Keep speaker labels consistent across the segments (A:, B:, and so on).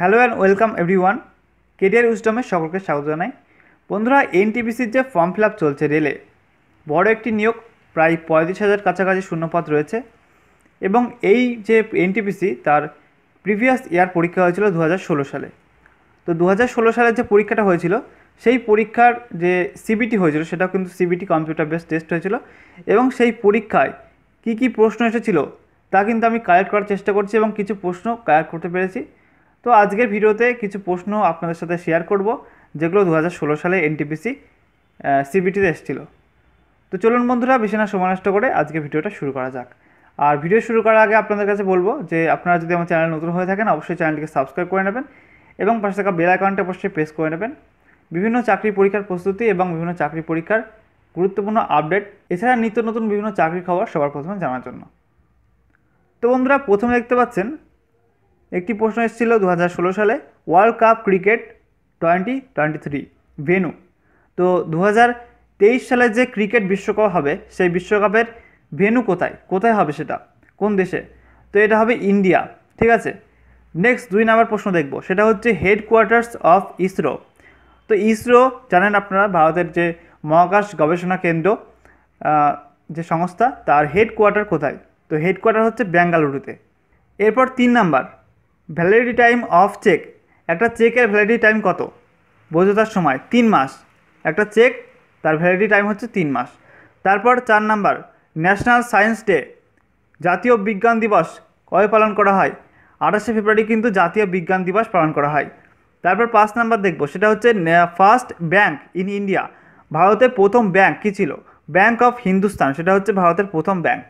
A: Hello and welcome everyone. Career উইস্টমে সকলকে স্বাগত জানাই। বন্ধুরা, এনটিপিসির যে ফর্ম ফিল আপ চলছে রেলে, বড় একটি নিয়োগ, প্রায় পঁয়ত্রিশ হাজার কাছাকাছি শূন্যপদ রয়েছে এবং এই যে এনটিপিসি, তার প্রিভিয়াস ইয়ার পরীক্ষা হয়েছিল দু হাজার ষোলো সালে। তো দু হাজার ষোলো সালে যে পরীক্ষাটা হয়েছিল, সেই পরীক্ষার যে সিবিটি হয়েছিল, সেটাও কিন্তু সিবিটি কম্পিউটার বেস টেস্ট হয়েছিল এবং সেই পরীক্ষায় কী কী প্রশ্ন এসেছিল, তা কিন্তু আমি কালেক্ট করার চেষ্টা করছি এবং কিছু প্রশ্ন কালেক্ট করতে পেরেছি। তো আজকের ভিডিওতে কিছু প্রশ্ন আপনাদের সাথে শেয়ার করব, যেগুলো দু হাজার ষোলো সালে এনটিপিসি সিবিটিতে এসেছিল। তো চলুন বন্ধুরা, বেশি না, সময় নষ্ট করে আজকে ভিডিওটা শুরু করা যাক। আর ভিডিও শুরু করার আগে আপনাদের কাছে বলব যে, আপনারা যদি আমার চ্যানেল নতুন হয়ে থাকেন, অবশ্যই চ্যানেলটিকে সাবস্ক্রাইব করে নেবেন এবং পাশে থাকা বেল আইকনটা অবশ্যই প্রেস করে নেবেন। বিভিন্ন চাকরি পরীক্ষার প্রস্তুতি এবং বিভিন্ন চাকরি পরীক্ষার গুরুত্বপূর্ণ আপডেট এছাড়া নিত্য নতুন বিভিন্ন চাকরির খবর সবার প্রথমে জানার জন্য। তো বন্ধুরা, প্রথমে দেখতে পাচ্ছেন একটি প্রশ্ন এসেছিল দু হাজার ষোলো সালে world cup cricket twenty twenty three venue. তো দু সালে যে ক্রিকেট বিশ্বকাপ হবে, সেই বিশ্বকাপের ভেনু কোথায়? কোথায় হবে সেটা? কোন দেশে? তো এটা হবে ইন্ডিয়া, ঠিক আছে? নেক্সট দুই নাম্বার প্রশ্ন দেখব, সেটা হচ্ছে হেডকোয়ার্টার্স অফ ইসরো তো ইসরো জানেন আপনারা, ভারতের যে মহাকাশ গবেষণা কেন্দ্র যে সংস্থা, তার হেডকোয়ার্টার কোথায়? তো হেডকোয়ার্টার হচ্ছে বেঙ্গালুরুতে এরপর তিন number validity time of check একটা চেকের ভ্যালিডিটি টাইম কত? বৈধতার সময়, তিন মাস। একটা চেক তার ভ্যালিডিটি টাইম হচ্ছে তিন মাস। তারপর চার নাম্বার ন্যাশনাল সায়েন্স ডে জাতীয় বিজ্ঞান দিবস কবে পালন করা হয়? আঠাশে ফেব্রুয়ারি কিন্তু জাতীয় বিজ্ঞান দিবস পালন করা হয়। তারপর পাঁচ নাম্বার দেখব, সেটা হচ্ছে ফার্স্ট ব্যাংক ইন ইন্ডিয়া ভারতের প্রথম ব্যাংক কী ছিল? ব্যাংক অফ হিন্দুস্তান সেটা হচ্ছে ভারতের প্রথম ব্যাংক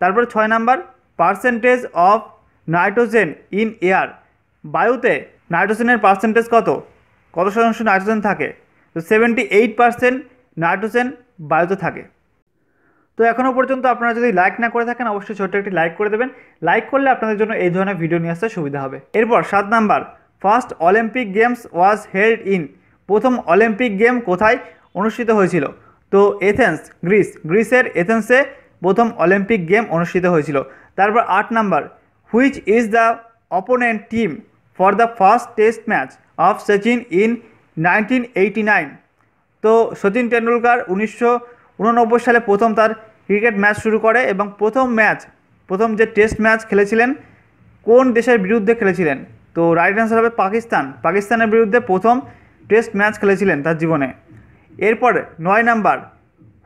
A: তারপর ছয় number percentage of nitrogen in air. বায়ুতে নাইট্রোজেনের পার্সেন্টেজ কত? কত শতাংশ নাইট্রোজেন থাকে? তো সেভেন্টি এইট পার্সেন্ট নাইট্রোজেন বায়ুতে থাকে। তো এখনও পর্যন্ত আপনারা যদি লাইক না করে থাকেন, অবশ্যই ছোট্ট একটি লাইক করে দেবেন। লাইক করলে আপনাদের জন্য এই ধরনের ভিডিও নিয়ে আসতে সুবিধা হবে। এরপর সাত number first Olympic games was held in প্রথম অলিম্পিক গেম কোথায় অনুষ্ঠিত হয়েছিল? তো এথেন্স গ্রিস গ্রিসের এথেন্সে প্রথম অলিম্পিক গেম অনুষ্ঠিত হয়েছিল। তারপর আট number which is the opponent team for the first test match of Sachin in nineteen eighty nine তো সচিন টেন্ডুলকার উনিশশো উননব্বই সালে প্রথম তার ক্রিকেট ম্যাচ শুরু করে এবং প্রথম ম্যাচ প্রথম যে টেস্ট ম্যাচ খেলেছিলেন, কোন দেশের বিরুদ্ধে খেলেছিলেন? তো রাইট অ্যান্সার হবে পাকিস্তান। পাকিস্তানের বিরুদ্ধে প্রথম টেস্ট ম্যাচ খেলেছিলেন তার জীবনে। এরপরে নয় number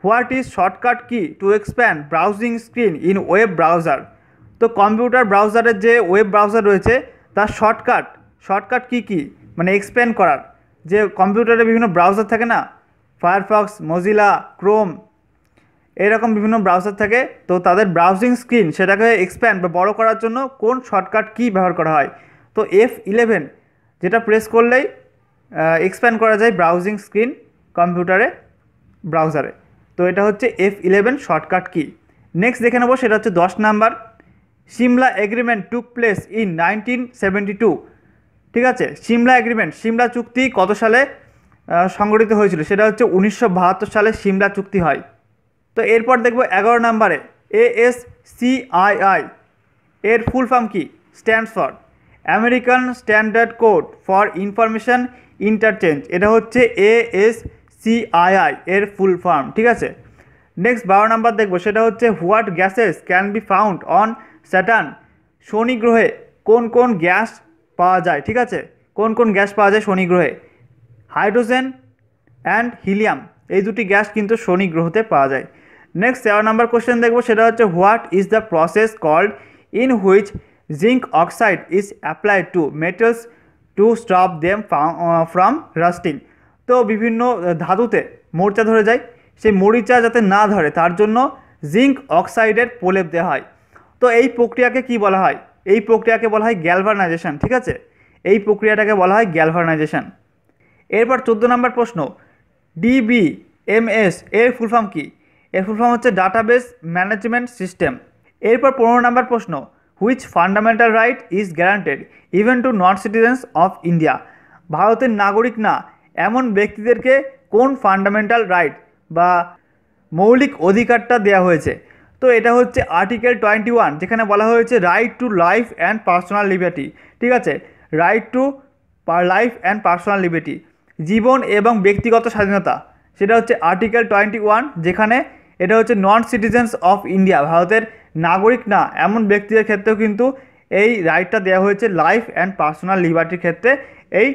A: what is shortcut key to expand browsing screen in web browser তো কম্পিউটার ব্রাউজারের যে ওয়েব ব্রাউজার রয়েছে, তার শর্টকাট শর্টকাট কি কি? মানে এক্সপ্যান্ড করার। যে কম্পিউটারে বিভিন্ন ব্রাউজার থাকে না ফায়ারফক্স মজিলা ক্রোম এরকম বিভিন্ন ব্রাউজার থাকে। তো তাদের ব্রাউজিং স্ক্রিন সেটাকে এক্সপ্যান্ড বা বড় করার জন্য কোন শর্টকাট কি ব্যবহার করা হয়? তো এফ ইলেভেন যেটা প্রেস করলেই এক্সপ্যান্ড করা যায় ব্রাউজিং স্ক্রিন কম্পিউটারে, ব্রাউজারে। তো এটা হচ্ছে F eleven shortcut key? Next দেখে নেব, সেটা হচ্ছে দশ number. Simla agreement took place in nineteen seventy two ঠিক আছে? সিমলা এগ্রিমেন্ট সিমলা চুক্তি কত সালে সংগঠিত হয়েছিল? সেটা হচ্ছে উনিশশো বাহাত্তর সালে সিমলা চুক্তি হয়। তো এরপর দেখব এগারো নাম্বারে এ এস সিআইআই এর ফুল ফর্ম কি? Stands for American standard code for information interchange এটা হচ্ছে এ এস সিআইআই এর ফুল ফর্ম ঠিক আছে? নেক্সট বারো নাম্বার দেখব, সেটা হচ্ছে what gases can be found on Saturn শনি গ্রহে কোন কোন গ্যাস পাওয়া যায়, ঠিক আছে? কোন কোন গ্যাস পাওয়া যায় শনি গ্রহে? হাইড্রোজেন অ্যান্ড হিলিয়াম, এই দুটি গ্যাস কিন্তু শনি গ্রহতে পাওয়া যায়। নেক্সট তেরো নাম্বার কোশ্চেন দেখব, সেটা হচ্ছে what is the process called in which zinc oxide is applied to metals to stop them from rusting? তো বিভিন্ন ধাতুতে মোর্চা ধরে যায়, সেই মরিচা যাতে না ধরে, তার জন্য জিঙ্ক অক্সাইডের প্রলেপ দেওয়া হয়। তো এই প্রক্রিয়াকে কি বলা হয়? এই প্রক্রিয়াকে বলা হয় গ্যালভানাইজেশন ঠিক আছে? এই প্রক্রিয়াটাকে বলা হয় গ্যালভানাইজেশন এরপর চোদ্দ নম্বর প্রশ্ন ডিবি ডিবিএমএস এর ফুল ফর্ম কি? এর ফুল ফর্ম হচ্ছে ডাটাবেস ম্যানেজমেন্ট সিস্টেম এরপর পনেরো নম্বর প্রশ্ন which fundamental right is guaranteed even to non citizens of India ভারতের নাগরিক না, এমন ব্যক্তিদেরকে কোন ফান্ডামেন্টাল রাইট বা মৌলিক অধিকারটা দেওয়া হয়েছে? তো এটা হচ্ছে আর্টিকেল টোয়েন্টি ওয়ান যেখানে বলা হয়েছে right to life and personal liberty ঠিক আছে? Right to life and personal liberty জীবন এবং ব্যক্তিগত স্বাধীনতা, সেটা হচ্ছে আর্টিকেল টোয়েন্টি ওয়ান যেখানে এটা হচ্ছে নন সিটিজেন্স অফ ইন্ডিয়া ভারতের নাগরিক না, এমন ব্যক্তিদের ক্ষেত্রেও কিন্তু এই রাইটটা দেওয়া হয়েছে লাইফ অ্যান্ড পার্সোনাল লিবার্টির ক্ষেত্রে এই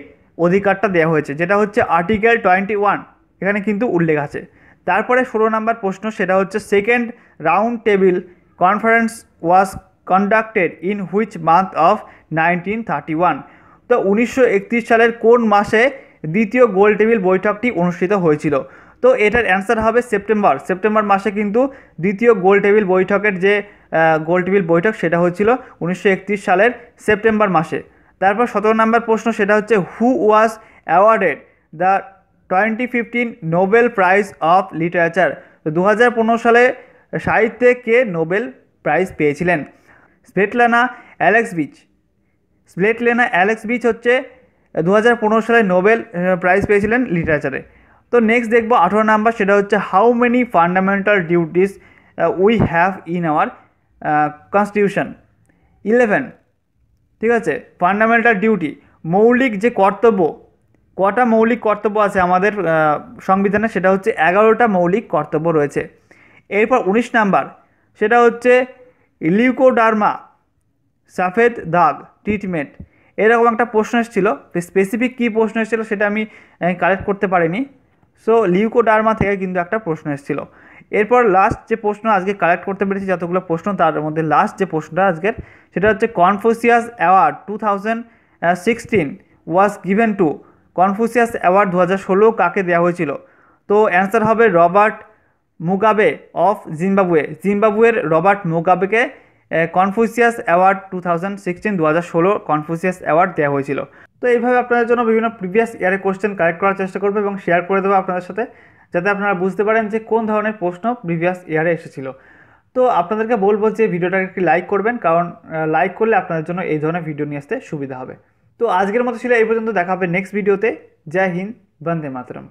A: অধিকারটা দেওয়া হয়েছে, যেটা হচ্ছে আর্টিকেল টোয়েন্টি ওয়ান এখানে কিন্তু উল্লেখ আছে। তারপরে ষোলো নম্বর প্রশ্ন, সেটা হচ্ছে second round table conference was conducted in which month of nineteen thirty one তো উনিশশো একত্রিশ সালের কোন মাসে দ্বিতীয় গোল টেবিল বৈঠকটি অনুষ্ঠিত হয়েছিল? তো এটার অ্যান্সার হবে সেপ্টেম্বর। সেপ্টেম্বর মাসে কিন্তু দ্বিতীয় গোল টেবিল বৈঠকের যে গোল টেবিল বৈঠক, সেটা হয়েছিল উনিশশো একত্রিশ সালের সেপ্টেম্বর মাসে। তারপর সতেরো নম্বর প্রশ্ন, সেটা হচ্ছে who was awarded the twenty fifteen Nobel prize of literature দু হাজার পনেরো সালে সাহিত্যে কে নোবেল প্রাইজ পেয়েছিলেন? Svetlana Alexievich Svetlana Alexievich হচ্ছে দু হাজার পনেরো সালে নোবেল প্রাইজ পেয়েছিলেন লিটারেচারে তো নেক্সট দেখব আঠেরো নাম্বার, সেটা হচ্ছে how many fundamental duties we have in our constitution eleven ঠিক আছে? ফান্ডামেন্টাল ডিউটি মৌলিক যে কর্তব্য কটা মৌলিক কর্তব্য আছে আমাদের সংবিধানে? সেটা হচ্ছে এগারোটা মৌলিক কর্তব্য রয়েছে। এরপর উনিশ নাম্বার, সেটা হচ্ছে লিউকোডার্মা, সাফেদ দাগ, ট্রিটমেন্ট। এরকম একটা প্রশ্ন এসেছিল। স্পেসিফিক কী প্রশ্ন এসেছিল সেটা আমি কালেক্ট করতে পারিনি। সো লিউকোডার্মা থেকে কিন্তু একটা প্রশ্ন এসেছিল। এরপর লাস্ট যে প্রশ্ন আজকে কালেক্ট করতে পেরেছি যতগুলো প্রশ্ন, তার মধ্যে লাস্ট যে প্রশ্নটা আজকের, সেটা হচ্ছে Confucius award two thousand sixteen was given to Confucius award দু হাজার ষোলো কাকে দেওয়া হয়েছিল? তো অ্যান্সার হবে রবার্ট মুগাবে অফ জিম্বাবুয়ে। জিম্বাবুয়ের Robert মুগাবেকে Confucius award two thousand sixteen দু হাজার ষোলো কনফুসিয়াস অ্যাওয়ার্ড দেওয়া হয়েছিল। তো এইভাবে আপনাদের জন্য বিভিন্ন প্রিভিয়াস ইয়ারের কোশ্চেন কালেক্ট করার চেষ্টা করব এবং শেয়ার করে দেবো আপনাদের সাথে, যাতে আপনারা বুঝতে পারেন যে কোন ধরনের প্রশ্ন প্রিভিয়াস ইয়ারে এসেছিল। তো আপনাদেরকে বলব যে ভিডিওটাকে একটি লাইক করবেন, কারণ লাইক করলে আপনাদের জন্য এই ধরনের ভিডিও নিয়ে আসতে সুবিধা হবে। তো আজকের মতো ছিল এই পর্যন্ত দেখা হবে নেক্সট ভিডিওতে জয় হিন্দ বন্দে মাতরম।